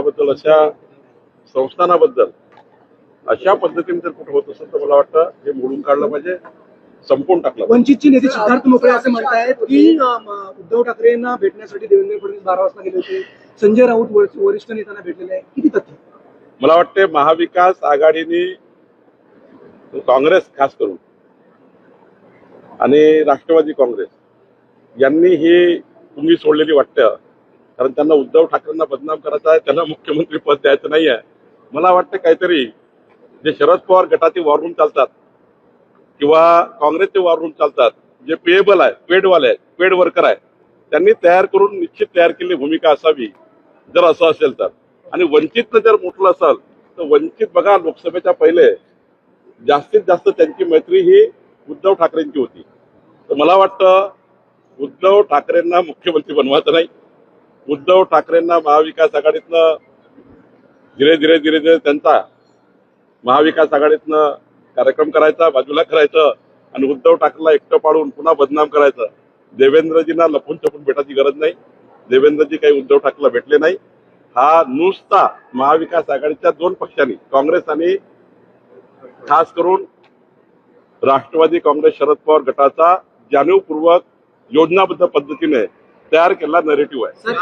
मंडळाबद्दल अशा संस्थानाबद्दल अशा पद्धतीने जर कुठं होत असेल तर मला वाटतं हे मोडून काढलं पाहिजे संपवून टाकलं. वंचितचे नेते सिद्धार्थ मोकळे असं म्हणतायत की उद्धव ठाकरेंना भेटण्यासाठी देवेंद्र फडणवीस बारा वाजता गेले होते. संजय राऊत वर- वरिष्ठ नेत्यांना भेटलेले आहे किती तथ्य? मला वाटते महाविकास आघाडीने काँग्रेस खास करून आणि राष्ट्रवादी काँग्रेस यांनी ही पुंगी सोडलेली वाटतं. कारण त्यांना उद्धव ठाकरेंना बदनाम करायचं आहे त्यांना मुख्यमंत्री पद द्यायचं नाही आहे मला वाटतं काहीतरी जे शरद पवार गटाचे वॉररूम चालतात किंवा काँग्रेसचे वॉररूम चालतात जे पेएबल आहे पेडवाले आहेत पेड वर्कर आहे त्यांनी तयार करून निश्चित तयार केलेली भूमिका असावी जर असं असेल तर. आणि वंचितनं जर म्हटलं असेल तर वंचित बघा लोकसभेच्या पहिले जास्तीत जास्त त्यांची मैत्री ही उद्धव ठाकरेंची होती. तर मला वाटतं उद्धव ठाकरेंना मुख्यमंत्री बनवायचं नाही. उद्धव ठाकरेंना महाविकास आघाडीतनं धीरे धीरे धीरे धीरे त्यांचा महाविकास आघाडीतनं कार्यक्रम करायचा बाजूला करायचं आणि उद्धव ठाकरेला एकटं पाडून पुन्हा बदनाम करायचं. देवेंद्रजींना लपून छपून भेटायची गरज नाही. देवेंद्रजी काही उद्धव ठाकरेला भेटले नाही. हा नुसता महाविकास आघाडीच्या दोन पक्षांनी काँग्रेस आणि खास करून राष्ट्रवादी काँग्रेस शरद पवार गटाचा जाणीवपूर्वक योजनाबद्ध पद्धतीने तयार केलेला नरेटिव्ह आहे.